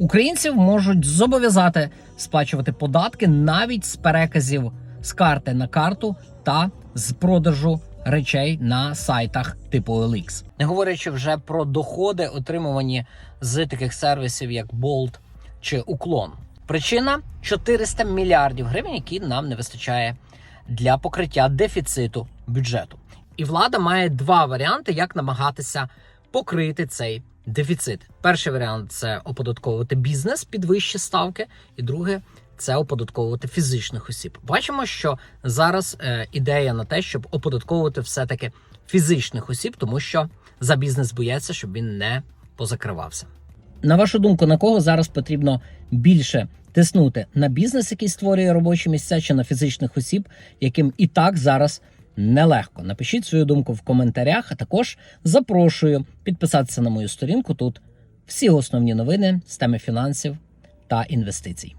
Українців можуть зобов'язати сплачувати податки навіть з переказів з карти на карту та з продажу речей на сайтах типу OLX. Не говорячи вже про доходи, отримувані з таких сервісів, як Bolt чи Уклон. Причина 400 мільярдів гривень, які нам не вистачає для покриття дефіциту бюджету. І влада має два варіанти, як намагатися покрити цей дефіцит. Перший варіант це оподатковувати бізнес під вищі ставки, і друге це оподатковувати фізичних осіб. Бачимо, що зараз е, ідея на те, щоб оподатковувати все-таки фізичних осіб, тому що за бізнес бояться, щоб він не позакривався. На вашу думку, на кого зараз потрібно більше тиснути на бізнес, який створює робочі місця, чи на фізичних осіб, яким і так зараз нелегко? Напишіть свою думку в коментарях, а також запрошую підписатися на мою сторінку. Тут всі основні новини з теми фінансів та інвестицій.